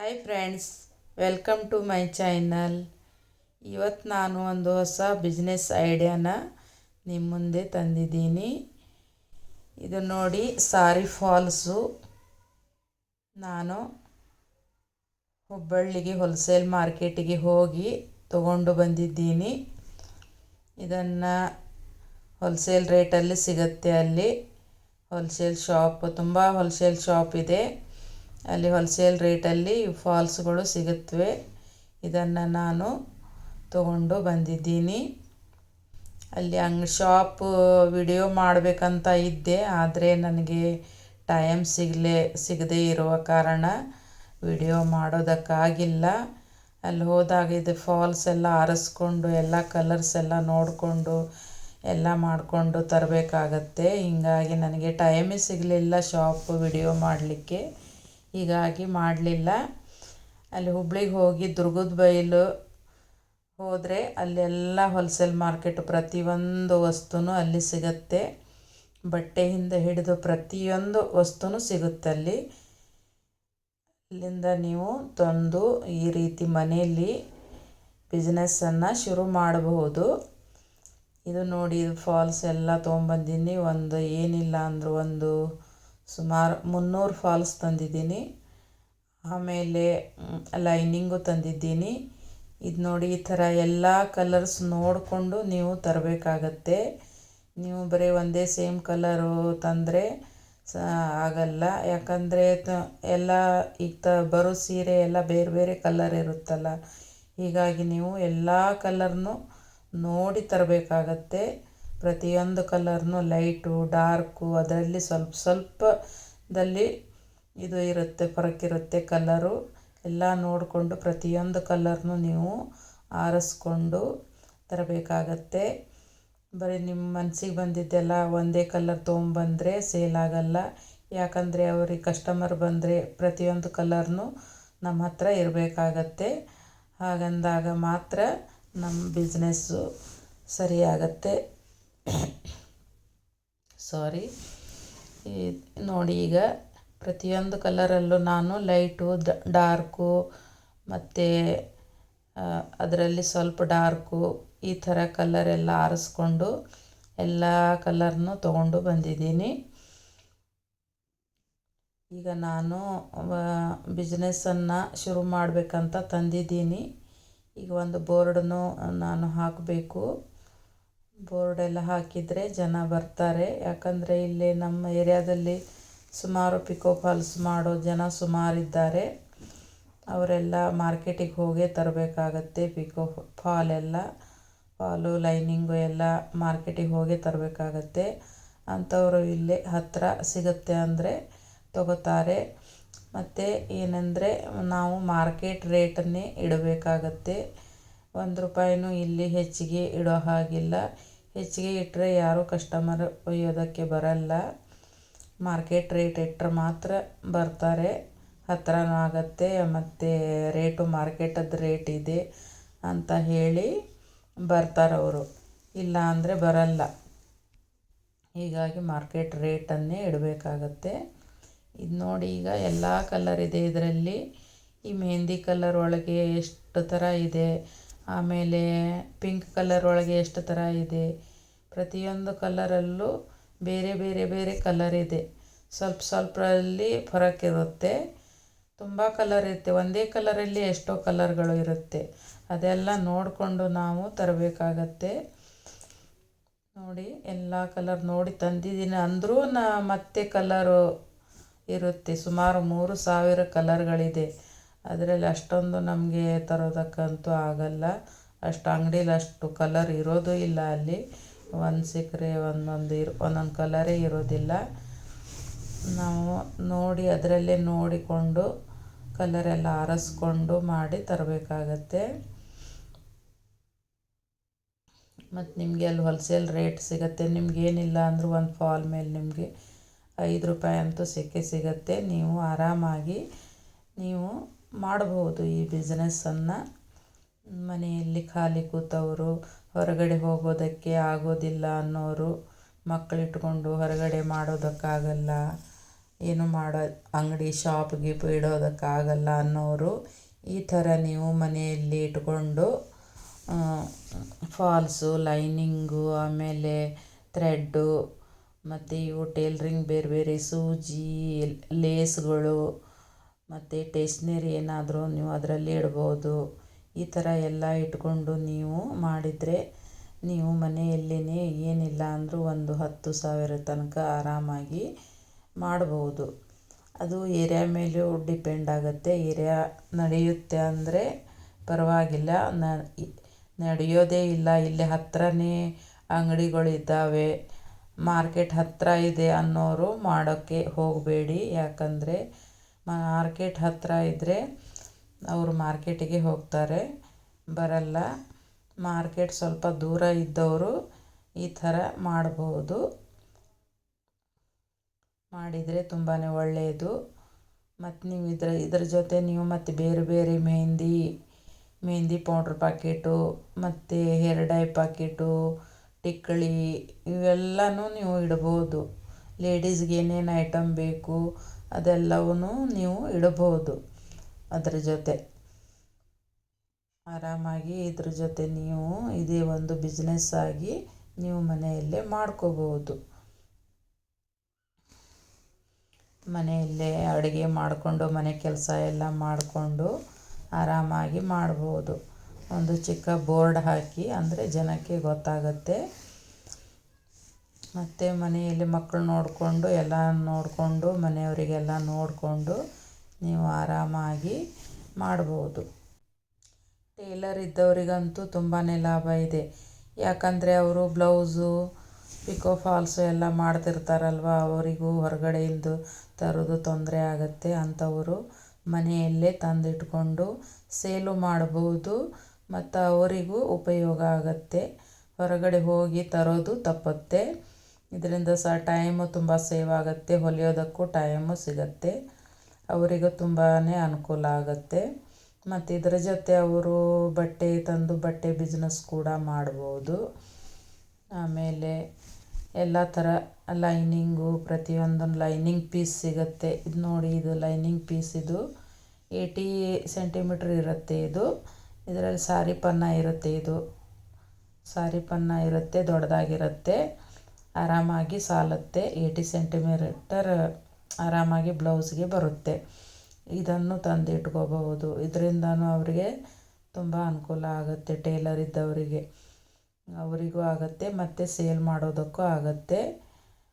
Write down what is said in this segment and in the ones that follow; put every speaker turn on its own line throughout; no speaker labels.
Hi friends welcome to my channel ಇವತ್ತು ನಾನು ಒಂದು ಹೊಸ ಬಿಸ್ನೆಸ್ ಐಡಿಯಾನ ನಿಮ್ಮ ಮುಂದೆ ತಂದಿದ್ದೀನಿ. ಇದು ನೋಡಿ ಸಾರಿ ಫಾಲ್ಸು. ನಾನು ಹುಬ್ಬಳ್ಳಿಗೆ ಹೋಲ್ಸೇಲ್ ಮಾರ್ಕೆಟಿಗೆ ಹೋಗಿ ತಗೊಂಡು ಬಂದಿದ್ದೀನಿ. ಇದನ್ನು ಹೋಲ್ಸೇಲ್ ರೇಟಲ್ಲಿ ಸಿಗುತ್ತೆ ಅಲ್ಲಿ. ಹೋಲ್ಸೇಲ್ ಶಾಪ್ ತುಂಬ ಹೋಲ್ಸೇಲ್ ಶಾಪ್ ಇದೆ. ಅಲ್ಲಿ ಹೋಲ್ಸೇಲ್ ರೇಟಲ್ಲಿ ಫಾಲ್ಸ್ಗಳು ಸಿಗುತ್ತವೆ ಇದನ್ನು ನಾನು ತಗೊಂಡು ಬಂದಿದ್ದೀನಿ. ಅಲ್ಲಿ ಹಂಗೆ ಶಾಪ್ ವಿಡಿಯೋ ಮಾಡಬೇಕಂತ ಇದ್ದೆ, ಆದರೆ ನನಗೆ ಟೈಮ್ ಸಿಗಲೇ, ಸಿಗದೇ ಇರುವ ಕಾರಣ ವಿಡಿಯೋ ಮಾಡೋದಕ್ಕಾಗಿಲ್ಲ. ಅಲ್ಲಿ ಹೋದಾಗ ಇದು ಫಾಲ್ಸ್ ಎಲ್ಲ ಆರಿಸ್ಕೊಂಡು, ಎಲ್ಲ ಕಲರ್ಸ್ ಎಲ್ಲ ನೋಡಿಕೊಂಡು, ಎಲ್ಲ ಮಾಡಿಕೊಂಡು ತರಬೇಕಾಗತ್ತೆ. ಹೀಗಾಗಿ ನನಗೆ ಟೈಮೇ ಸಿಗಲಿಲ್ಲ ಶಾಪ್ ವಿಡಿಯೋ ಮಾಡಲಿಕ್ಕೆ. ಹೀಗಾಗಿ ಮಾಡಲಿಲ್ಲ. ಅಲ್ಲಿ ಹುಬ್ಳಿಗೆ ಹೋಗಿ ದುರ್ಗದ ಬೈಲು ಹೋದರೆ ಅಲ್ಲೆಲ್ಲ ಹೋಲ್ಸೇಲ್ ಮಾರ್ಕೆಟ್ ಪ್ರತಿಯೊಂದು ವಸ್ತುನೂ ಅಲ್ಲಿ ಸಿಗುತ್ತೆ. ಬಟ್ಟೆಯಿಂದ ಹಿಡಿದು ಪ್ರತಿಯೊಂದು ವಸ್ತುನೂ ಸಿಗುತ್ತೆ ಅಲ್ಲಿ. ಅಲ್ಲಿಂದ ನೀವು ತಂದು ಈ ರೀತಿ ಮನೆಯಲ್ಲಿ ಬಿಸ್ನೆಸ್ಸನ್ನು ಶುರು ಮಾಡಬಹುದು. ಇದು ನೋಡಿ ಫಾಲ್ಸ್ ಎಲ್ಲ ತೊಗೊಂಬಂದೀನಿ ಒಂದು ಏನಿಲ್ಲ ಅಂದರೂ ಒಂದು ಸುಮಾರು ಮುನ್ನೂರು ಫಾಲ್ಸ್ ತಂದಿದ್ದೀನಿ. ಆಮೇಲೆ ಲೈನಿಂಗು ತಂದಿದ್ದೀನಿ. ಇದು ನೋಡಿ ಈ ಥರ ಎಲ್ಲ ಕಲರ್ಸ್ ನೋಡಿಕೊಂಡು ನೀವು ತರಬೇಕಾಗತ್ತೆ. ನೀವು ಬರೀ ಒಂದೇ ಸೇಮ್ ಕಲರು ತಂದರೆ ಸ, ಆಗಲ್ಲ. ಯಾಕಂದರೆ ಎಲ್ಲ ಈಗ ತ, ಬರೋ ಸೀರೆ ಎಲ್ಲ ಬೇರೆ ಬೇರೆ ಕಲರ್ ಇರುತ್ತಲ್ಲ. ಹೀಗಾಗಿ ನೀವು ಎಲ್ಲ ಕಲರ್ನು ನೋಡಿ ತರಬೇಕಾಗತ್ತೆ. ಪ್ರತಿಯೊಂದು ಕಲರ್ನು ಲೈಟು, ಡಾರ್ಕು ಅದರಲ್ಲಿ ಸ್ವಲ್ಪ ಸ್ವಲ್ಪದಲ್ಲಿ ಇದು ಇರುತ್ತೆ ಫರಕ್ ಕಲರು. ಎಲ್ಲ ನೋಡಿಕೊಂಡು ಪ್ರತಿಯೊಂದು ಕಲರ್ನು ನೀವು ಆರಿಸ್ಕೊಂಡು ತರಬೇಕಾಗತ್ತೆ. ಬರೀ ನಿಮ್ಮ ಮನಸ್ಸಿಗೆ ಬಂದಿದ್ದೆಲ್ಲ ಒಂದೇ ಕಲರ್ ತೊಗೊಂಬಂದರೆ ಸೇಲ್ ಆಗಲ್ಲ. ಯಾಕಂದರೆ ಅವ್ರಿಗೆ ಕಸ್ಟಮರ್ ಬಂದರೆ ಪ್ರತಿಯೊಂದು ಕಲರ್ನು ನಮ್ಮ ಹತ್ರ ಇರಬೇಕಾಗತ್ತೆ. ಹಾಗಂದಾಗ ಮಾತ್ರ ನಮ್ಮ ಬಿಸ್ನೆಸ್ಸು ಸರಿಯಾಗತ್ತೆ. ಸಾರಿ ನೋಡಿ ಈಗ ಪ್ರತಿಯೊಂದು ಕಲರಲ್ಲೂ ನಾನು ಲೈಟು ಡಾರ್ಕು ಮತ್ತು ಅದರಲ್ಲಿ ಸ್ವಲ್ಪ ಡಾರ್ಕು ಈ ಥರ ಕಲರೆಲ್ಲ ಆರಿಸ್ಕೊಂಡು ಎಲ್ಲ ಕಲರ್ನು ತೊಗೊಂಡು ಬಂದಿದ್ದೀನಿ. ಈಗ ನಾನು ಬಿಸ್ನೆಸ್ಸನ್ನು ಶುರು ಮಾಡಬೇಕಂತ ತಂದಿದ್ದೀನಿ. ಈಗ ಒಂದು ಬೋರ್ಡನ್ನು ನಾನು ಹಾಕಬೇಕು. ಬೋರ್ಡೆಲ್ಲ ಹಾಕಿದರೆ ಜನ ಬರ್ತಾರೆ. ಯಾಕಂದರೆ ಇಲ್ಲಿ ನಮ್ಮ ಏರಿಯಾದಲ್ಲಿ ಸುಮಾರು ಪಿಕೋ ಫಾಲ್ಸ್ ಮಾಡೋ ಜನ ಸುಮಾರಿದ್ದಾರೆ. ಅವರೆಲ್ಲ ಮಾರ್ಕೆಟಿಗೆ ಹೋಗೇ ತರಬೇಕಾಗತ್ತೆ ಪಿಕೋ ಫಾಲ್ ಎಲ್ಲ. ಫಾಲು, ಲೈನಿಂಗು ಎಲ್ಲ ಮಾರ್ಕೆಟಿಗೆ ಹೋಗೇ ತರಬೇಕಾಗತ್ತೆ. ಅಂಥವರು ಇಲ್ಲೇ ಹತ್ತಿರ ಸಿಗುತ್ತೆ ಅಂದರೆ ತಗೋತಾರೆ. ಮತ್ತು ಏನಂದರೆ ನಾವು ಮಾರ್ಕೆಟ್ ರೇಟನ್ನೇ ಇಡಬೇಕಾಗತ್ತೆ. ಒಂದು ರೂಪಾಯಿನೂ ಇಲ್ಲಿ ಹೆಚ್ಚಿಗೆ ಇಡೋ ಹಾಗಿಲ್ಲ. ಹೆಚ್ಚಿಗೆ ಇಟ್ಟರೆ ಯಾರೂ ಕಸ್ಟಮರ್ ಒಯ್ಯೋದಕ್ಕೆ ಬರಲ್ಲ. ಮಾರ್ಕೆಟ್ ರೇಟ್ ಇಟ್ಟರೆ ಮಾತ್ರ ಬರ್ತಾರೆ. ಹತ್ತಿರನೂ ಆಗುತ್ತೆ, ಮತ್ತು ರೇಟು ಮಾರ್ಕೆಟದ್ದು ರೇಟ್ ಇದೆ ಅಂತ ಹೇಳಿ ಬರ್ತಾರೆ ಅವರು. ಇಲ್ಲ ಅಂದರೆ ಬರಲ್ಲ. ಹೀಗಾಗಿ ಮಾರ್ಕೆಟ್ ರೇಟನ್ನೇ ಇಡಬೇಕಾಗತ್ತೆ. ಇದು ನೋಡಿ ಈಗ ಎಲ್ಲ ಕಲರ್ ಇದೆ ಇದರಲ್ಲಿ. ಈ ಮೆಹಂದಿ ಕಲರ್ ಒಳಗೆ ಎಷ್ಟು ಥರ ಇದೆ? ಆಮೇಲೆ ಪಿಂಕ್ ಕಲರ್ ಒಳಗೆ ಎಷ್ಟು ಥರ ಇದೆ? ಪ್ರತಿಯೊಂದು ಕಲರಲ್ಲೂ ಬೇರೆ ಬೇರೆ ಬೇರೆ ಕಲರ್ ಇದೆ. ಸ್ವಲ್ಪ ಸ್ವಲ್ಪರಲ್ಲಿ ಫರಕ್ ಇರುತ್ತೆ. ತುಂಬ ಕಲರ್ ಇರುತ್ತೆ. ಒಂದೇ ಕಲರಲ್ಲಿ ಎಷ್ಟೋ ಕಲರ್ಗಳು ಇರುತ್ತೆ. ಅದೆಲ್ಲ ನೋಡಿಕೊಂಡು ನಾವು ತರಬೇಕಾಗತ್ತೆ. ನೋಡಿ, ಎಲ್ಲ ಕಲರ್ ನೋಡಿ ತಂದಿದ್ದೀನಿ. ಅಂದರೂ ನಾ ಮತ್ತೆ ಕಲರು ಇರುತ್ತೆ. ಸುಮಾರು ಮೂರು ಸಾವಿರ ಕಲರ್ಗಳಿದೆ ಅದರಲ್ಲಿ ಅಷ್ಟೊಂದು ನಮಗೆ ತರೋದಕ್ಕಂತೂ ಆಗಲ್ಲ. ಅಷ್ಟು ಅಂಗಡೀಲಿ ಅಷ್ಟು ಕಲರ್ ಇರೋದು ಇಲ್ಲ ಅಲ್ಲಿ. ಒಂದು ಸಿಕ್ಕರೆ ಒಂದೊಂದು ಇರು, ಒಂದೊಂದು ಕಲರೇ ಇರೋದಿಲ್ಲ. ನಾವು ನೋಡಿ ಅದರಲ್ಲೇ ನೋಡಿಕೊಂಡು ಕಲರೆಲ್ಲ ಆರಿಸ್ಕೊಂಡು ಮಾಡಿ ತರಬೇಕಾಗತ್ತೆ. ಮತ್ತು ನಿಮಗೆ ಅಲ್ಲಿ ಹೋಲ್ಸೇಲ್ ರೇಟ್ ಸಿಗುತ್ತೆ. ನಿಮಗೇನಿಲ್ಲ ಅಂದರೂ ಒಂದು ಫಾಲ್ ಮೇಲೆ ನಿಮಗೆ ಐದು ರೂಪಾಯಿ ಅಂತೂ ಸಿಕ್ಕೇ ಸಿಗುತ್ತೆ. ನೀವು ಆರಾಮಾಗಿ, ನೀವು ಮಾಡಬಹುದು ಈ ಬಿಸ್ನೆಸ್ಸನ್ನು. ಮನೆಯಲ್ಲಿ ಖಾಲಿ ಕೂತವರು, ಹೊರಗಡೆ ಹೋಗೋದಕ್ಕೆ ಆಗೋದಿಲ್ಲ ಅನ್ನೋರು, ಮಕ್ಕಳಿಟ್ಕೊಂಡು ಹೊರಗಡೆ ಮಾಡೋದಕ್ಕಾಗಲ್ಲ, ಏನು ಮಾಡೋ, ಅಂಗಡಿ ಶಾಪ್ ಗೀಪ್ ಇಡೋದಕ್ಕಾಗಲ್ಲ ಅನ್ನೋರು, ಈ ಥರ ನೀವು ಮನೆಯಲ್ಲಿ ಇಟ್ಕೊಂಡು ಫಾಲ್ಸು ಲೈನಿಂಗು ಆಮೇಲೆ ಥ್ರೆಡ್ಡು ಮತ್ತು ಇವು ಟೇಲ್ರಿಂಗ್ ಬೇರೆ ಬೇರೆ, ಸೂಜಿ ಲೇಸ್ಗಳು ಮತ್ತು ಟೇಷ್ನರಿ ಏನಾದರೂ ನೀವು ಅದರಲ್ಲಿ ಇಡ್ಬೋದು. ಈ ಥರ ಎಲ್ಲ ಇಟ್ಕೊಂಡು ನೀವು ಮಾಡಿದರೆ ನೀವು ಮನೆಯಲ್ಲೇ ಏನಿಲ್ಲ ಅಂದರೂ ಒಂದು ಹತ್ತು ಸಾವಿರ ತನಕ ಆರಾಮಾಗಿ ಮಾಡ್ಬೋದು. ಅದು ಏರಿಯಾ ಮೇಲೂ ಡಿಪೆಂಡ್ ಆಗುತ್ತೆ. ಏರಿಯಾ ನಡೆಯುತ್ತೆ ಅಂದರೆ ಪರವಾಗಿಲ್ಲ. ನಡೆಯೋದೇ ಇಲ್ಲ. ಇಲ್ಲಿ ಹತ್ತಿರನೇ ಅಂಗಡಿಗಳಿದ್ದಾವೆ ಮಾರ್ಕೆಟ್ ಹತ್ತಿರ ಇದೆ ಅನ್ನೋರು ಮಾಡೋಕ್ಕೆ ಹೋಗಬೇಡಿ. ಯಾಕಂದರೆ ಮಾರ್ಕೆಟ್ ಹತ್ತಿರ ಇದ್ದರೆ ಅವರು ಮಾರ್ಕೆಟಿಗೆ ಹೋಗ್ತಾರೆ. ಬರಲ್ಲ. ಮಾರ್ಕೆಟ್ ಸ್ವಲ್ಪ ದೂರ ಇದ್ದವರು ಈ ಥರ ಮಾಡಬಹುದು ಮಾಡಿದರೆ ತುಂಬಾ ಒಳ್ಳೆಯದು ಮತ್ತು ನೀವು ಇದರ, ಇದ್ರ ಜೊತೆ ನೀವು ಮತ್ತು ಬೇರೆ ಬೇರೆ ಮೆಹಂದಿ ಮೆಹಂದಿ ಪೌಡ್ರ್ ಪ್ಯಾಕೆಟ್ ಮತ್ತು ಹೇರ್ ಡೈ ಪಾಕೀಟು, ಟಿಕ್ಕಳಿ ಇವೆಲ್ಲನೂ ನೀವು ಇಡ್ಬೋದು. ಲೇಡೀಸ್ಗೆ ಏನೇನು ಐಟಮ್ ಬೇಕು ಅದೆಲ್ಲವೂ ನೀವು ಇಡಬಹುದು. ಅದರ ಜೊತೆ ಆರಾಮಾಗಿ ಇದ್ರ ಜೊತೆ ನೀವು ಇದೇ ಒಂದು ಬಿಸ್ನೆಸ್ ಆಗಿ ನೀವು ಮನೆಯಲ್ಲೇ ಮಾಡ್ಕೋಬಹುದು. ಮನೆಯಲ್ಲೇ ಅಡುಗೆ ಮಾಡಿಕೊಂಡು, ಮನೆ ಕೆಲಸ ಎಲ್ಲ ಮಾಡಿಕೊಂಡು ಆರಾಮಾಗಿ ಮಾಡ್ಬೋದು. ಒಂದು ಚಿಕ್ಕ ಬೋರ್ಡ್ ಹಾಕಿ, ಅಂದರೆ ಜನಕ್ಕೆ ಗೊತ್ತಾಗುತ್ತೆ ಮತ್ತು ಮನೆಯಲ್ಲಿ ಮಕ್ಕಳು ನೋಡಿಕೊಂಡು ಎಲ್ಲ ನೋಡಿಕೊಂಡು, ಮನೆಯವರಿಗೆಲ್ಲ ನೋಡಿಕೊಂಡು ನೀವು ಆರಾಮಾಗಿ ಮಾಡ್ಬೋದು. ಟೇಲರ್ ಇದ್ದವರಿಗಂತೂ ತುಂಬಾ ಲಾಭ ಇದೆ. ಯಾಕಂದರೆ ಅವರು ಬ್ಲೌಸು ಪಿಕೋ ಫಾಲ್ಸು ಎಲ್ಲ ಮಾಡ್ತಿರ್ತಾರಲ್ವ, ಅವರಿಗೂ ಹೊರಗಡೆಯಿಂದ ತರೋದು ತೊಂದರೆ ಆಗುತ್ತೆ ಅಂಥವರು ಮನೆಯಲ್ಲೇ ತಂದಿಟ್ಕೊಂಡು ಸೇಲು ಮಾಡ್ಬೋದು, ಮತ್ತು ಅವರಿಗೂ ಉಪಯೋಗ ಆಗುತ್ತೆ. ಹೊರಗಡೆ ಹೋಗಿ ತರೋದು ತಪ್ಪುತ್ತೆ. ಇದರಿಂದ ಸಹ ಟೈಮು ತುಂಬ ಸೇವ್ ಆಗುತ್ತೆ, ಹೊಲಿಯೋದಕ್ಕೂ ಟೈಮು ಸಿಗುತ್ತೆ. ಅವರಿಗೂ ತುಂಬಾ ಅನುಕೂಲ ಆಗುತ್ತೆ. ಮತ್ತು ಇದರ ಜೊತೆ ಅವರು ಬಟ್ಟೆ ತಂದು ಬಟ್ಟೆ ಬಿಸ್ನೆಸ್ ಕೂಡ ಮಾಡ್ಬೋದು. ಆಮೇಲೆ ಎಲ್ಲ ಥರ ಲೈನಿಂಗು ಪ್ರತಿಯೊಂದು ಲೈನಿಂಗ್ ಪೀಸ್ ಸಿಗುತ್ತೆ. ಇದು ನೋಡಿ, ಇದು ಲೈನಿಂಗ್ ಪೀಸ್ ಇದು. ಏಯ್ಟಿ ಸೆಂಟಿಮೀಟ್ರ್ ಇರುತ್ತೆ ಇದು. ಇದರಲ್ಲಿ ಸಾರಿ ಪನ್ನ ಇರುತ್ತೆ ಇದು. ಸಾರಿ ಪನ್ನ ಇರುತ್ತೆ, ದೊಡ್ಡದಾಗಿರುತ್ತೆ. ಆರಾಮಾಗಿ ಸಾಲುತ್ತೆ ಏಯ್ಟಿ ಸೆಂಟಿಮೀಟರ್ ಆರಾಮಾಗಿ ಬ್ಲೌಸ್ಗೆ ಬರುತ್ತೆ. ಇದನ್ನು ತಂದಿಟ್ಕೋಬಹುದು. ಇದರಿಂದನೂ ಅವರಿಗೆ ತುಂಬ ಅನುಕೂಲ ಆಗುತ್ತೆ, ಟೇಲರ್ ಇದ್ದವರಿಗೆ. ಅವರಿಗೂ ಆಗುತ್ತೆ, ಮತ್ತು ಸೇಲ್ ಮಾಡೋದಕ್ಕೂ ಆಗುತ್ತೆ.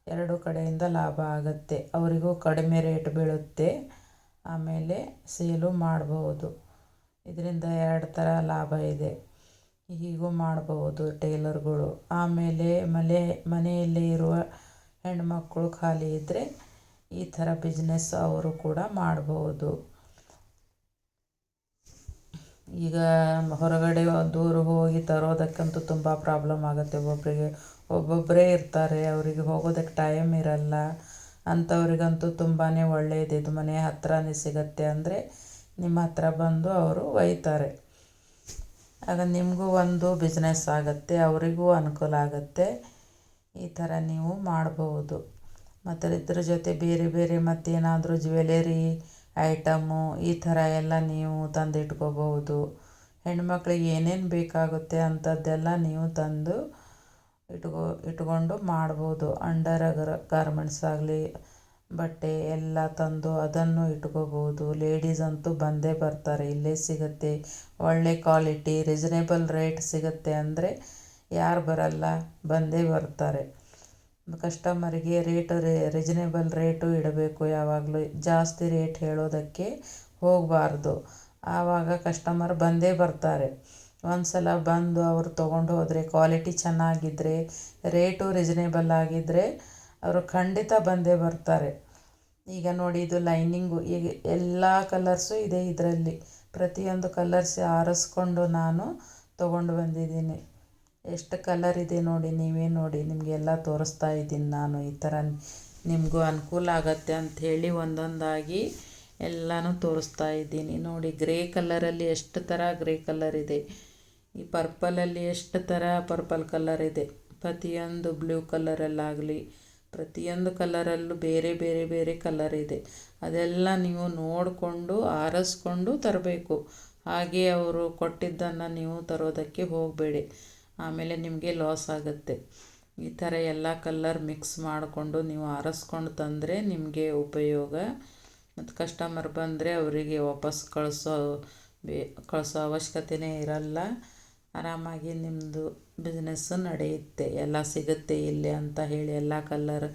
ಎರಡು ಕಡೆಯಿಂದ ಲಾಭ ಆಗುತ್ತೆ. ಅವರಿಗೂ ಕಡಿಮೆ ರೇಟ್ ಬೀಳುತ್ತೆ. ಆಮೇಲೆ ಸೇಲು ಮಾಡಬಹುದು. ಇದರಿಂದ ಎರಡು ಥರ ಲಾಭ ಇದೆ. ಹೀಗೂ ಮಾಡಬಹುದು ಟೇಲರ್ಗಳು. ಆಮೇಲೆ ಮಲೆ, ಮನೆಯಲ್ಲೇ ಇರುವ ಹೆಣ್ಮಕ್ಕಳು ಖಾಲಿ ಇದ್ದರೆ ಈ ಥರ ಬಿಸ್ನೆಸ್ ಅವರು ಕೂಡ ಮಾಡಬಹುದು. ಈಗ ಹೊರಗಡೆ ದೂರ ಹೋಗಿ ತರೋದಕ್ಕಂತೂ ತುಂಬ ಪ್ರಾಬ್ಲಮ್ ಆಗುತ್ತೆ. ಒಬ್ಬೊಬ್ಬರಿಗೆ ಒಬ್ಬೊಬ್ಬರೇ ಇರ್ತಾರೆ. ಅವರಿಗೆ ಹೋಗೋದಕ್ಕೆ ಟೈಮ್ ಇರಲ್ಲ. ಅಂಥವ್ರಿಗಂತೂ ತುಂಬಾ ಒಳ್ಳೆಯದಿದು ಮನೆ ಹತ್ತಿರನೇ ಸಿಗುತ್ತೆ ಅಂದರೆ ನಿಮ್ಮ ಹತ್ರ ಬಂದು ಅವರು ಒಯ್ತಾರೆ. ಆಗ ನಿಮಗೂ ಒಂದು ಬಿಸ್ನೆಸ್ ಆಗುತ್ತೆ, ಅವರಿಗೂ ಅನುಕೂಲ ಆಗುತ್ತೆ. ಈ ಥರ ನೀವು ಮಾಡಬಹುದು ಮತ್ತು ಇದ್ರ ಜೊತೆ ಬೇರೆ ಬೇರೆ ಮತ್ತೇನಾದರೂ ಜ್ಯುವೆಲರಿ ಐಟಮು ಈ ಥರ ಎಲ್ಲ ನೀವು ತಂದಿಟ್ಕೋಬಹುದು. ಹೆಣ್ಮಕ್ಳಿಗೆ ಏನೇನು ಬೇಕಾಗುತ್ತೆ ಅಂಥದ್ದೆಲ್ಲ ನೀವು ತಂದು ಇಟ್ಕೋ, ಇಟ್ಕೊಂಡು ಮಾಡ್ಬೋದು. ಅಂಡರ್ ಗಾರ್ಮೆಂಟ್ಸ್ ಆಗಲಿ ಬಟ್ಟೆ ಎಲ್ಲ ತಂದು ಅದನ್ನು ಇಟ್ಕೋಬೋದು ಲೇಡೀಸ್ ಅಂತೂ ಬಂದೇ ಬರ್ತಾರೆ. ಇಲ್ಲೇ ಸಿಗುತ್ತೆ. ಒಳ್ಳೆ ಕ್ವಾಲಿಟಿ ರೀಸನೇಬಲ್ ರೇಟ್ ಸಿಗುತ್ತೆ ಅಂದರೆ ಯಾರು ಬರಲ್ಲ, ಬಂದೇ ಬರ್ತಾರೆ. ಕಸ್ಟಮರಿಗೆ ರೇಟು ರೀಸನೇಬಲ್ ರೇಟು ಇಡಬೇಕು ಯಾವಾಗಲೂ. ಜಾಸ್ತಿ ರೇಟ್ ಹೇಳೋದಕ್ಕೆ ಹೋಗಬಾರ್ದು. ಆವಾಗ ಕಸ್ಟಮರ್ ಬಂದೇ ಬರ್ತಾರೆ. ಒಂದು ಸಲ ಬಂದು ಅವರು ತೊಗೊಂಡು ಹೋದರೆ ಕ್ವಾಲಿಟಿ ಚೆನ್ನಾಗಿದ್ದರೆ ರೇಟು ರೀಸನೇಬಲ್ ಆಗಿದ್ದರೆ ಅವರು ಖಂಡಿತ ಬಂದೇ ಬರ್ತಾರೆ. ಈಗ ನೋಡಿ ಇದು ಲೈನಿಂಗು, ಈಗ ಎಲ್ಲ ಕಲರ್ಸು ಇದೆ ಇದರಲ್ಲಿ. ಪ್ರತಿಯೊಂದು ಕಲರ್ಸ್ ಆರಿಸ್ಕೊಂಡು ನಾನು ತೊಗೊಂಡು ಬಂದಿದ್ದೀನಿ. ಎಷ್ಟು ಕಲರ್ ಇದೆ ನೋಡಿ, ನೀವೇ ನೋಡಿ, ನಿಮಗೆಲ್ಲ ತೋರಿಸ್ತಾ ಇದ್ದೀನಿ ನಾನು ಈ ಥರ ನಿಮಗೂ ಅನುಕೂಲ ಆಗತ್ತೆ ಅಂಥೇಳಿ ಒಂದೊಂದಾಗಿ ಎಲ್ಲನೂ ತೋರಿಸ್ತಾ ಇದ್ದೀನಿ. ನೋಡಿ ಗ್ರೇ ಕಲರಲ್ಲಿ ಎಷ್ಟು ಥರ ಗ್ರೇ ಕಲರ್ ಇದೆ. ಈ ಪರ್ಪಲಲ್ಲಿ ಎಷ್ಟು ಥರ ಪರ್ಪಲ್ ಕಲರ್ ಇದೆ. ಪ್ರತಿಯೊಂದು ಬ್ಲೂ ಕಲರಲ್ಲಾಗಲಿ ಪ್ರತಿಯೊಂದು ಕಲರಲ್ಲೂ ಬೇರೆ ಬೇರೆ ಬೇರೆ ಕಲರ್ ಇದೆ. ಅದೆಲ್ಲ ನೀವು ನೋಡಿಕೊಂಡು ಆರಿಸ್ಕೊಂಡು ತರಬೇಕು. ಹಾಗೆ ಅವರು ಕೊಟ್ಟಿದ್ದನ್ನು ನೀವು ತರೋದಕ್ಕೆ ಹೋಗಬೇಡಿ. ಆಮೇಲೆ ನಿಮಗೆ ಲಾಸ್ ಆಗುತ್ತೆ. ಈ ಥರ ಎಲ್ಲ ಕಲ್ಲರ್ ಮಿಕ್ಸ್ ಮಾಡಿಕೊಂಡು ನೀವು ಆರಿಸ್ಕೊಂಡು ತಂದರೆ ನಿಮಗೆ ಉಪಯೋಗ. ಮತ್ತು ಕಸ್ಟಮರ್ ಬಂದರೆ ಅವರಿಗೆ ವಾಪಸ್ ಕಳಿಸೋ ಬೇ, ಕಳಿಸೋ ಅವಶ್ಯಕತೆಯೇ ಇರಲ್ಲ. ಆರಾಮಾಗಿ ನಿಮ್ಮದು ಬಿಸ್ನೆಸ್ಸು ನಡೆಯುತ್ತೆ, ಎಲ್ಲ ಸಿಗುತ್ತೆ ಇಲ್ಲಿ ಅಂತ ಹೇಳಿ, ಎಲ್ಲ ಕಲ್ಲರ್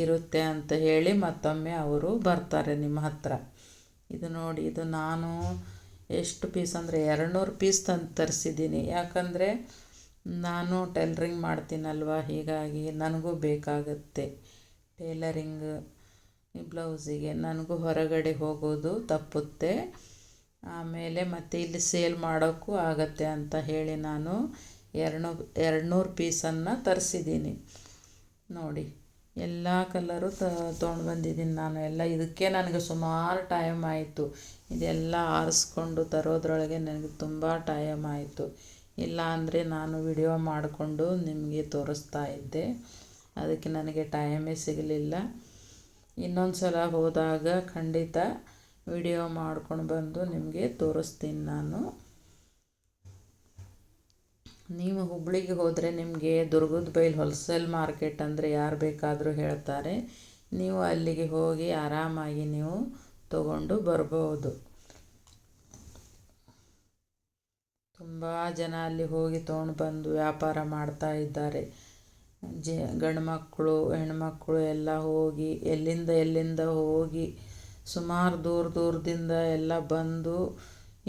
ಇರುತ್ತೆ ಅಂತ ಹೇಳಿ ಮತ್ತೊಮ್ಮೆ ಅವರು ಬರ್ತಾರೆ ನಿಮ್ಮ ಹತ್ತಿರ ಇದು ನೋಡಿ, ಇದು ನಾನು ಎಷ್ಟು ಪೀಸ್ ಅಂದರೆ ಎರಡುನೂರು ಪೀಸ್ ತಂದು ತರಿಸಿದ್ದೀನಿ. ಯಾಕಂದರೆ ನಾನು ಟೈಲರಿಂಗ್ ಮಾಡ್ತೀನಲ್ವ, ಹೀಗಾಗಿ ನನಗೂ ಬೇಕಾಗುತ್ತೆ ಟೈಲರಿಂಗ್ ಬ್ಲೌಸಿಗೆ ನನಗೂ ಹೊರಗಡೆ ಹೋಗೋದು ತಪ್ಪುತ್ತೆ. ಆಮೇಲೆ ಮತ್ತು ಇಲ್ಲಿ ಸೇಲ್ ಮಾಡೋಕ್ಕೂ ಆಗತ್ತೆ ಅಂತ ಹೇಳಿ ನಾನು ಎರಡು ಎರಡು ನೂರು ಪೀಸನ್ನು ತರಿಸಿದ್ದೀನಿ. ನೋಡಿ, ಎಲ್ಲ ಕಲರು ತೊಗೊಂಡು ಬಂದಿದ್ದೀನಿ ನಾನು. ಎಲ್ಲ ಇದಕ್ಕೆ ನನಗೆ ಸುಮಾರು ಟೈಮ್ ಆಯಿತು. ಇದೆಲ್ಲ ಆರಿಸ್ಕೊಂಡು ತರೋದ್ರೊಳಗೆ ನನಗೆ ತುಂಬ ಟೈಮ್ ಆಯಿತು. ಇಲ್ಲ ಅಂದರೆ ನಾನು ವಿಡಿಯೋ ಮಾಡಿಕೊಂಡು ನಿಮಗೆ ತೋರಿಸ್ತಾ ಇದ್ದೆ. ಅದಕ್ಕೆ ನನಗೆ ಟೈಮೇ ಸಿಗಲಿಲ್ಲ. ಇನ್ನೊಂದು ಸಲ ಹೋದಾಗ ಖಂಡಿತ ವಿಡಿಯೋ ಮಾಡ್ಕೊಂಡು ಬಂದು ನಿಮಗೆ ತೋರಿಸ್ತೀನಿ ನಾನು. ನೀವು ಹುಬ್ಬಳ್ಳಿಗೆ ಹೋದರೆ ನಿಮಗೆ ದುರ್ಗದ ಬೈಲು ಹೋಲ್ಸೇಲ್ ಮಾರ್ಕೆಟ್ ಅಂದರೆ ಯಾರು ಬೇಕಾದರೂ ಹೇಳ್ತಾರೆ. ನೀವು ಅಲ್ಲಿಗೆ ಹೋಗಿ ಆರಾಮಾಗಿ ನೀವು ತಗೊಂಡು ಬರ್ಬೋದು. ತುಂಬ ಜನ ಅಲ್ಲಿ ಹೋಗಿ ತೊಗೊಂಡು ಬಂದು ವ್ಯಾಪಾರ ಮಾಡ್ತಾ ಇದ್ದಾರೆ. ಜ ಗಂಡು ಮಕ್ಕಳು ಹೆಣ್ಮಕ್ಳು ಎಲ್ಲ ಹೋಗಿ, ಎಲ್ಲಿಂದ ಎಲ್ಲಿಂದ ಹೋಗಿ, ಸುಮಾರು ದೂರ ದೂರದಿಂದ ಎಲ್ಲ ಬಂದು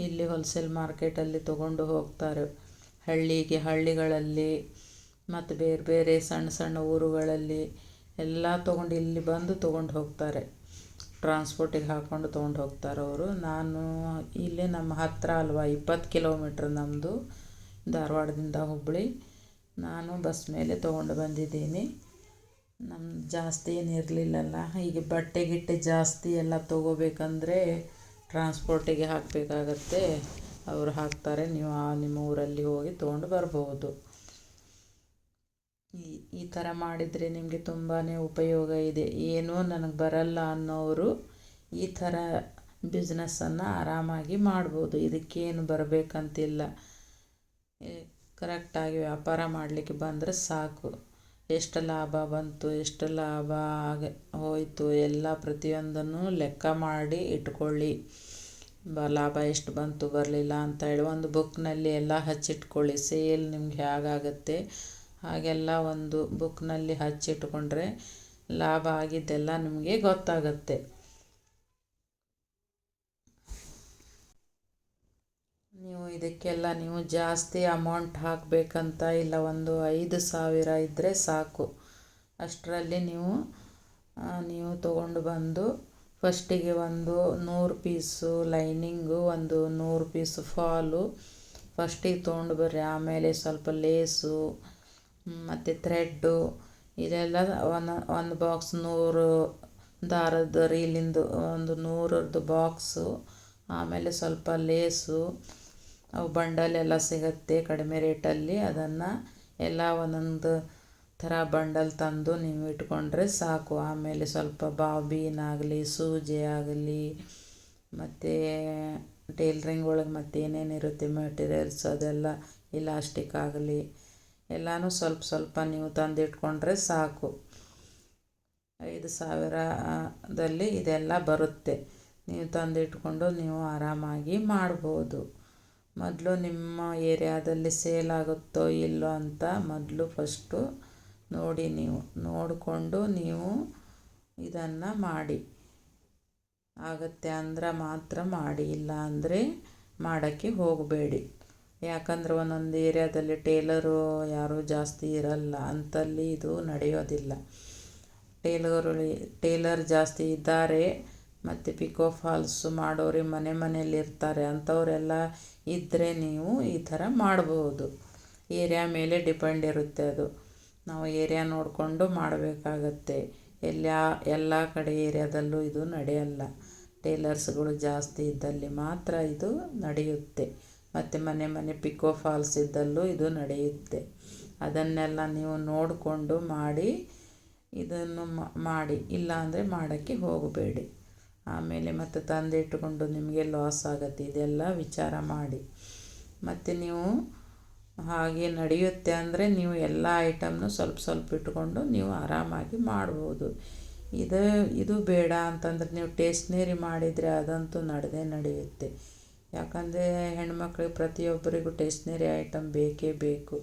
ಇಲ್ಲಿ ಹೋಲ್ಸೇಲ್ ಮಾರ್ಕೆಟಲ್ಲಿ ತಗೊಂಡು ಹೋಗ್ತಾರೆ. ಹಳ್ಳಿಗೆ ಹಳ್ಳಿಗಳಲ್ಲಿ ಮತ್ತು ಬೇರೆ ಬೇರೆ ಸಣ್ಣ ಸಣ್ಣ ಊರುಗಳಲ್ಲಿ ಎಲ್ಲ ತೊಗೊಂಡು ಇಲ್ಲಿ ಬಂದು ತೊಗೊಂಡು ಹೋಗ್ತಾರೆ. ಟ್ರಾನ್ಸ್ಪೋರ್ಟಿಗೆ ಹಾಕ್ಕೊಂಡು ತೊಗೊಂಡು ಹೋಗ್ತಾರೆ ಅವರು. ನಾನು ಇಲ್ಲೇ ನಮ್ಮ ಹತ್ತಿರ ಅಲ್ವಾ, ಇಪ್ಪತ್ತು ಕಿಲೋಮೀಟ್ರ್ ನಮ್ಮದು ಧಾರವಾಡದಿಂದ ಹುಬ್ಬಳ್ಳಿ ನಾನು ಬಸ್ ಮೇಲೆ ತೊಗೊಂಡು ಬಂದಿದ್ದೀನಿ. ನಮ್ಮ ಜಾಸ್ತಿ ಏನು ಈಗ ಬಟ್ಟೆ ಗಿಟ್ಟೆ ಜಾಸ್ತಿ ಎಲ್ಲ ತೊಗೋಬೇಕಂದ್ರೆ ಟ್ರಾನ್ಸ್ಪೋರ್ಟಿಗೆ ಹಾಕಬೇಕಾಗತ್ತೆ. ಅವರು ಹಾಕ್ತಾರೆ, ನೀವು ಆ ನಿಮ್ಮ ಊರಲ್ಲಿ ಹೋಗಿ ತೊಗೊಂಡು ಬರ್ಬೋದು. ಈ ಈ ಥರ ಮಾಡಿದರೆ ನಿಮಗೆ ತುಂಬಾ ಉಪಯೋಗ ಇದೆ. ಏನೂ ನನಗೆ ಬರಲ್ಲ ಅನ್ನೋರು ಈ ಥರ ಬಿಸ್ನೆಸ್ಸನ್ನು ಆರಾಮಾಗಿ ಮಾಡ್ಬೋದು. ಇದಕ್ಕೇನು ಬರಬೇಕಂತಿಲ್ಲ. ಕರೆಕ್ಟಾಗಿ ವ್ಯಾಪಾರ ಮಾಡಲಿಕ್ಕೆ ಬಂದರೆ ಸಾಕು. ಎಷ್ಟು ಲಾಭ ಬಂತು, ಎಷ್ಟು ಲಾಭ ಆಗ, ಹೋಯಿತು, ಎಲ್ಲ ಪ್ರತಿಯೊಂದನ್ನು ಲೆಕ್ಕ ಮಾಡಿ ಇಟ್ಕೊಳ್ಳಿ. ಬ ಲಾಭ ಎಷ್ಟು ಬಂತು ಬರಲಿಲ್ಲ ಅಂತ ಹೇಳಿ ಒಂದು ಬುಕ್ನಲ್ಲಿ ಎಲ್ಲ ಹಚ್ಚಿಟ್ಕೊಳ್ಳಿ. ಸೇಲ್ ನಿಮ್ಗೆ ಹೇಗಾಗತ್ತೆ? ಹಾಗೆಲ್ಲ ಒಂದು ಬುಕ್ನಲ್ಲಿ ಹಚ್ಚಿಟ್ಕೊಂಡ್ರೆ ಲಾಭ ಆಗಿದ್ದೆಲ್ಲ ನಿಮಗೆ ಗೊತ್ತಾಗತ್ತೆ. ನೀವು ಇದಕ್ಕೆಲ್ಲ ನೀವು ಜಾಸ್ತಿ ಅಮೌಂಟ್ ಹಾಕಬೇಕಂತ ಇಲ್ಲ, ಒಂದು ಐದು ಸಾವಿರ ಇದ್ದರೆ ಸಾಕು. ಅಷ್ಟರಲ್ಲಿ ನೀವು ನೀವು ತಗೊಂಡು ಬಂದು ಫಸ್ಟಿಗೆ ಒಂದು ನೂರು ಪೀಸು ಲೈನಿಂಗು, ಒಂದು ನೂರು ಪೀಸು ಫಾಲು. ಫಸ್ಟಿಗೆ ತೊಗೊಂಡು ಬರ್ರಿ, ಆಮೇಲೆ ಸ್ವಲ್ಪ ಲೇಸು ಮತ್ತು ಥ್ರೆಡ್ಡು, ಇದೆಲ್ಲ ಒಂದು ಒಂದು ಬಾಕ್ಸ್ ನೂರು ದಾರದ ರೀಲಿಂದು ಒಂದು ನೂರದ್ದು ಬಾಕ್ಸು, ಆಮೇಲೆ ಸ್ವಲ್ಪ ಲೇಸು. ಅವು ಬಂಡಲ್ ಎಲ್ಲ ಸಿಗುತ್ತೆ ಕಡಿಮೆ ರೇಟಲ್ಲಿ, ಅದನ್ನು ಎಲ್ಲ ಒಂದೊಂದು ಥರ ಬಂಡಲ್ ತಂದು ನೀವು ಇಟ್ಕೊಂಡ್ರೆ ಸಾಕು. ಆಮೇಲೆ ಸ್ವಲ್ಪ ಬಾಬಿನ್ ಆಗಲಿ, ಸೂಜಿ ಆಗಲಿ, ಮತ್ತು ಟೇಲ್ರಿಂಗ್ ಒಳಗೆ ಮತ್ತು ಏನೇನಿರುತ್ತೆ ಮೆಟೀರಿಯಲ್ಸ್ ಅದೆಲ್ಲ, ಇಲಾಸ್ಟಿಕ್ ಆಗಲಿ, ಎಲ್ಲನೂ ಸ್ವಲ್ಪ ಸ್ವಲ್ಪ ನೀವು ತಂದಿಟ್ಕೊಂಡ್ರೆ ಸಾಕು. ಐದು ಸಾವಿರದಲ್ಲಿ ಇದೆಲ್ಲ ಬರುತ್ತೆ. ನೀವು ತಂದಿಟ್ಕೊಂಡು ನೀವು ಆರಾಮಾಗಿ ಮಾಡ್ಬೋದು. ಮೊದಲು ನಿಮ್ಮ ಏರಿಯಾದಲ್ಲಿ ಸೇಲ್ ಆಗುತ್ತೋ ಇಲ್ಲೋ ಅಂತ ಮೊದಲು ಫಸ್ಟು ನೋಡಿ ನೀವು, ನೋಡಿಕೊಂಡು ನೀವು ಇದನ್ನು ಮಾಡಿ. ಆಗುತ್ತೆ ಅಂದ್ರೆ ಮಾತ್ರ ಮಾಡಿ, ಇಲ್ಲ ಅಂದರೆ ಮಾಡೋಕ್ಕೆ ಹೋಗಬೇಡಿ. ಯಾಕಂದ್ರೆ ಒಂದೊಂದು ಏರಿಯಾದಲ್ಲಿ ಟೇಲರು ಯಾರೂ ಜಾಸ್ತಿ ಇರಲ್ಲ, ಅಂತಲ್ಲಿ ಇದು ನಡೆಯೋದಿಲ್ಲ. ಟೇಲರು ಟೇಲರ್ ಜಾಸ್ತಿ ಇದ್ದಾರೆ, ಮತ್ತು ಪಿಕೋ ಫಾಲ್ಸು ಮಾಡೋರು ಮನೆ ಮನೆಯಲ್ಲಿ ಇರ್ತಾರೆ ಅಂಥವರೆಲ್ಲ ಇದ್ದರೆ ನೀವು ಈ ಥರ ಮಾಡಬಹುದು ಏರಿಯಾ ಮೇಲೆ ಡಿಪೆಂಡ್ ಇರುತ್ತೆ ಅದು. ನಾವು ಏರಿಯಾ ನೋಡಿಕೊಂಡು ಮಾಡಬೇಕಾಗತ್ತೆ. ಎಲ್ಲ ಎಲ್ಲ ಕಡೆ ಏರಿಯಾದಲ್ಲೂ ಇದು ನಡೆಯಲ್ಲ. ಟೇಲರ್ಸ್ಗಳು ಜಾಸ್ತಿ ಇದ್ದಲ್ಲಿ ಮಾತ್ರ ಇದು ನಡೆಯುತ್ತೆ. ಮತ್ತು ಮನೆ ಮನೆ ಪಿಕೋ ಫಾಲ್ಸ್ ಇದ್ದಲ್ಲೂ ಇದು ನಡೆಯುತ್ತೆ. ಅದನ್ನೆಲ್ಲ ನೀವು ನೋಡಿಕೊಂಡು ಮಾಡಿ, ಇದನ್ನು ಮಾಡಿ ಇಲ್ಲ ಅಂದರೆ ಮಾಡೋಕ್ಕೆ ಹೋಗಬೇಡಿ. ಆಮೇಲೆ ಮತ್ತೆ ತಂದಿಟ್ಟುಕೊಂಡು ನಿಮಗೆ ಲಾಸ್ ಆಗುತ್ತೆ. ಇದೆಲ್ಲ ವಿಚಾರ ಮಾಡಿ. ಮತ್ತು ನೀವು ಹಾಗೆ ನಡೆಯುತ್ತೆ ಅಂದರೆ ನೀವು ಎಲ್ಲ ಐಟಮ್ನು ಸ್ವಲ್ಪ ಸ್ವಲ್ಪ ಇಟ್ಕೊಂಡು ನೀವು ಆರಾಮಾಗಿ ಮಾಡ್ಬೋದು. ಇದು ಇದು ಬೇಡ ಅಂತಂದ್ರೆ ನೀವು ಟೇಸ್ಟ್ನೇರಿ ಮಾಡಿದರೆ ಅದಂತೂ ನಡೆದೇ ನಡೆಯುತ್ತೆ. ಯಾಕಂದರೆ ಹೆಣ್ಮಕ್ಳಿಗೆ ಪ್ರತಿಯೊಬ್ಬರಿಗೂ ಟೇಸ್ಟ್ನೇರಿ ಐಟಮ್ ಬೇಕೇ ಬೇಕು.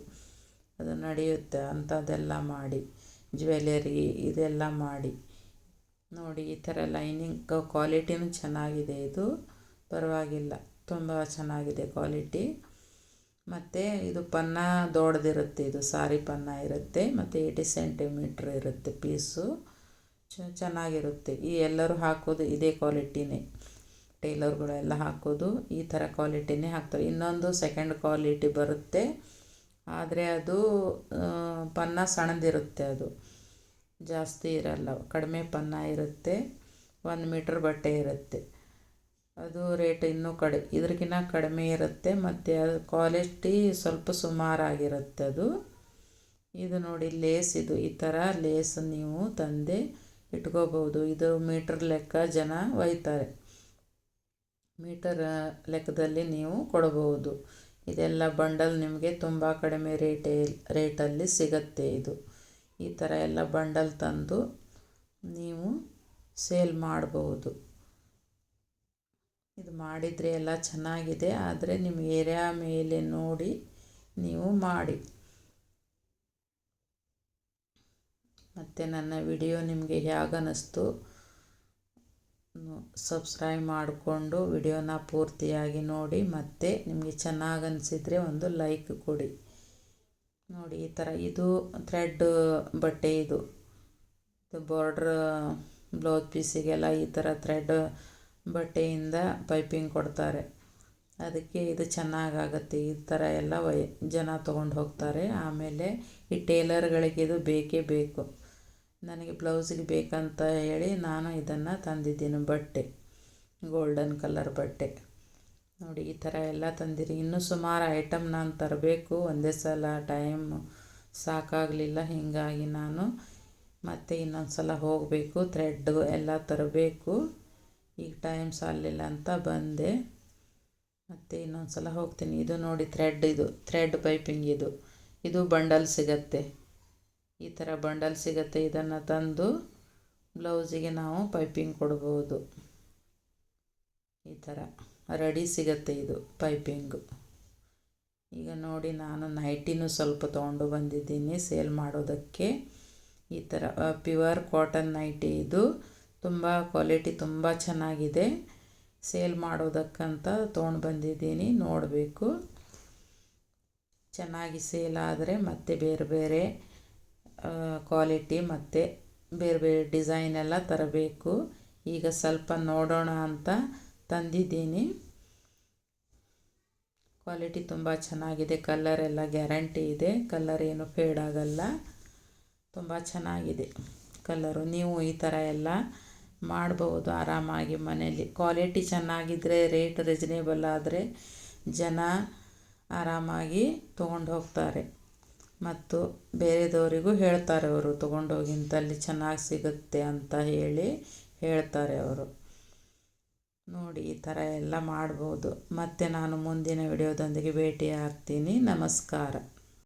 ಅದು ನಡೆಯುತ್ತೆ ಅಂಥದ್ದೆಲ್ಲ ಮಾಡಿ. ಜ್ಯುವೆಲರಿ ಇದೆಲ್ಲ ಮಾಡಿ. ನೋಡಿ, ಈ ಥರ ಲೈನಿಂಗ್ ಕ್ವಾಲಿಟಿನೂ ಚೆನ್ನಾಗಿದೆ ಇದು. ಪರವಾಗಿಲ್ಲ. ತುಂಬ ಚೆನ್ನಾಗಿದೆ ಕ್ವಾಲಿಟಿ ಮತ್ತು ಇದು ಪನ್ನ ದೊಡ್ಡದಿರುತ್ತೆ, ಇದು ಸಾರಿ ಪನ್ನ ಇರುತ್ತೆ, ಮತ್ತು ಏಯ್ಟಿ ಸೆಂಟಿಮೀಟ್ರ್ ಇರುತ್ತೆ ಪೀಸು. ಚೆನ್ನಾಗಿರುತ್ತೆ. ಈ ಎಲ್ಲರೂ ಹಾಕೋದು ಇದೇ ಕ್ವಾಲಿಟಿನೇ. ಟೈಲರ್ಗಳೆಲ್ಲ ಹಾಕೋದು ಈ ಥರ ಕ್ವಾಲಿಟಿನೇ ಹಾಕ್ತಾರೆ. ಇನ್ನೊಂದು ಸೆಕೆಂಡ್ ಕ್ವಾಲಿಟಿ ಬರುತ್ತೆ. ಆದರೆ ಅದು ಪನ್ನ ಸಣ್ಣದಿರುತ್ತೆ ಅದು. ಜಾಸ್ತಿ ಇರಲ್ಲ. ಕಡಿಮೆ ಪನ್ನ ಇರುತ್ತೆ. ಒಂದು ಮೀಟ್ರ್ ಬಟ್ಟೆ ಇರುತ್ತೆ. ಅದು ರೇಟ್ ಇನ್ನೂ ಕಡಿ ಇದ್ರಕ್ಕಿಂತ ಕಡಿಮೆ ಇರುತ್ತೆ, ಮತ್ತು ಅದು ಕ್ವಾಲಿಟಿ ಸ್ವಲ್ಪ ಸುಮಾರಾಗಿರುತ್ತೆ ಅದು. ಇದು ನೋಡಿ ಲೇಸ್ ಇದು, ಈ ಥರ ಲೇಸ್ ನೀವು ತಂದೆ ಇಟ್ಕೋಬೋದು ಇದು ಮೀಟರ್ ಲೆಕ್ಕ ಜನ ಒಯ್ತಾರೆ. ಮೀಟರ್ ಲೆಕ್ಕದಲ್ಲಿ ನೀವು ಕೊಡಬಹುದು. ಇದೆಲ್ಲ ಬಂಡಲ್ ನಿಮಗೆ ತುಂಬ ಕಡಿಮೆ ರೇಟೇ ರೇಟಲ್ಲಿ ಸಿಗತ್ತೆ ಇದು. ಈ ಥರ ಎಲ್ಲ ಬಂಡಲ್ ತಂದು ನೀವು ಸೇಲ್ ಮಾಡಬಹುದು. ಇದು ಮಾಡಿದರೆ ಎಲ್ಲ ಚೆನ್ನಾಗಿದೆ, ಆದರೆ ನಿಮ್ಮ ಏರಿಯಾ ಮೇಲೆ ನೋಡಿ ನೀವು ಮಾಡಿ. ಮತ್ತು ನನ್ನ ವಿಡಿಯೋ ನಿಮಗೆ ಹೇಗೆ ಅನ್ನಿಸ್ತು ಸಬ್ಸ್ಕ್ರೈಬ್ ಮಾಡಿಕೊಂಡು ವಿಡಿಯೋನ ಪೂರ್ತಿಯಾಗಿ ನೋಡಿ, ಮತ್ತು ನಿಮಗೆ ಚೆನ್ನಾಗಿ ಅನಿಸಿದರೆ ಒಂದು ಲೈಕ್ ಕೊಡಿ. ನೋಡಿ, ಈ ಥರ ಇದು ಥ್ರೆಡ್ ಬಟ್ಟೆ ಇದು. ಇದು ಬಾರ್ಡ್ರ್ ಬ್ಲೌಸ್ ಪೀಸಿಗೆಲ್ಲ ಈ ಥರ ಥ್ರೆಡ್ ಬಟ್ಟೆಯಿಂದ ಪೈಪಿಂಗ್ ಕೊಡ್ತಾರೆ. ಅದಕ್ಕೆ ಇದು ಚೆನ್ನಾಗಾಗತ್ತೆ. ಈ ಥರ ಎಲ್ಲ ವೈ ಜನ ತೊಗೊಂಡು ಹೋಗ್ತಾರೆ. ಆಮೇಲೆ ಈ ಟೇಲರ್ಗಳಿಗೆ ಇದು ಬೇಕೇ ಬೇಕು. ನನಗೆ ಬ್ಲೌಸಿಗೆ ಬೇಕಂತ ಹೇಳಿ ನಾನು ಇದನ್ನು ತಂದಿದ್ದೀನಿ ಬಟ್ಟೆ, ಗೋಲ್ಡನ್ ಕಲರ್ ಬಟ್ಟೆ. ನೋಡಿ, ಈ ಥರ ಎಲ್ಲ ತಂದಿರಿ. ಇನ್ನೂ ಸುಮಾರು ಐಟಮ್ ನಾನು ತರಬೇಕು. ಒಂದೇ ಸಲ ಟೈಮ್ ಸಾಕಾಗಲಿಲ್ಲ. ಹೀಗಾಗಿ ನಾನು ಮತ್ತೆ ಇನ್ನೊಂದು ಸಲ ಹೋಗಬೇಕು. ಥ್ರೆಡ್ಡು ಎಲ್ಲ ತರಬೇಕು. ಈಗ ಟೈಮ್ ಸಾಲಿಲ್ಲ ಅಂತ ಬಂದೆ. ಮತ್ತು ಇನ್ನೊಂದು ಸಲ ಹೋಗ್ತೀನಿ. ಇದು ನೋಡಿ ಥ್ರೆಡ್ ಇದು ಥ್ರೆಡ್ ಪೈಪಿಂಗ್ ಇದು. ಇದು ಬಂಡಲ್ ಸಿಗತ್ತೆ. ಈ ಥರ ಬಂಡಲ್ ಸಿಗುತ್ತೆ. ಇದನ್ನು ತಂದು ಬ್ಲೌಸಿಗೆ ನಾವು ಪೈಪಿಂಗ್ ಕೊಡ್ಬೋದು. ಈ ಥರ ರೆಡಿ ಸಿಗುತ್ತೆ ಇದು ಪೈಪಿಂಗು ಈಗ ನೋಡಿ ನಾನು ನೈಟಿನೂ ಸ್ವಲ್ಪ ತೊಗೊಂಡು ಬಂದಿದ್ದೀನಿ ಸೇಲ್ ಮಾಡೋದಕ್ಕೆ. ಈ ಥರ ಪ್ಯೂರ್ ಕಾಟನ್ ನೈಟಿ ಇದು. ತುಂಬ ಕ್ವಾಲಿಟಿ ತುಂಬ ಚೆನ್ನಾಗಿದೆ. ಸೇಲ್ ಮಾಡೋದಕ್ಕಂತ ತೊಗೊಂಡು ಬಂದಿದ್ದೀನಿ, ನೋಡಬೇಕು. ಚೆನ್ನಾಗಿ ಸೇಲ್ ಆದರೆ ಮತ್ತೆ ಬೇರೆ ಬೇರೆ ಕ್ವಾಲಿಟಿ ಮತ್ತು ಬೇರೆ ಬೇರೆ ಡಿಸೈನ್ ಎಲ್ಲ ತರಬೇಕು. ಈಗ ಸ್ವಲ್ಪ ನೋಡೋಣ ಅಂತ ತಂದಿದ್ದೀನಿ. ಕ್ವಾಲಿಟಿ ತುಂಬ ಚೆನ್ನಾಗಿದೆ ಕಲ್ಲರ್ ಎಲ್ಲ ಗ್ಯಾರಂಟಿ ಇದೆ. ಕಲ್ಲರ್ ಏನು ಫೇಡ್ ಆಗಲ್ಲ. ತುಂಬ ಚೆನ್ನಾಗಿದೆ ಕಲ್ಲರು ನೀವು ಈ ಥರ ಎಲ್ಲ ಮಾಡ್ಬೋದು ಆರಾಮಾಗಿ ಮನೆಯಲ್ಲಿ. ಕ್ವಾಲಿಟಿ ಚೆನ್ನಾಗಿದ್ದರೆ ರೇಟ್ ರಿಜನೇಬಲ್ ಆದರೆ ಜನ ಆರಾಮಾಗಿ ತೊಗೊಂಡು ಹೋಗ್ತಾರೆ. ಮತ್ತು ಬೇರೆದವರಿಗೂ ಹೇಳ್ತಾರೆ ಅವರು ತೊಗೊಂಡೋಗಿ ಇಂಥಲ್ಲಿ ಚೆನ್ನಾಗಿ ಸಿಗುತ್ತೆ ಅಂತ ಹೇಳಿ ಹೇಳ್ತಾರೆ ಅವರು. ನೋಡಿ, ಈ ಥರ ಎಲ್ಲ ಮಾಡ್ಬೋದು. ಮತ್ತು ನಾನು ಮುಂದಿನ ವಿಡಿಯೋದೊಂದಿಗೆ ಭೇಟಿ ಆಗ್ತೀನಿ ನಮಸ್ಕಾರ.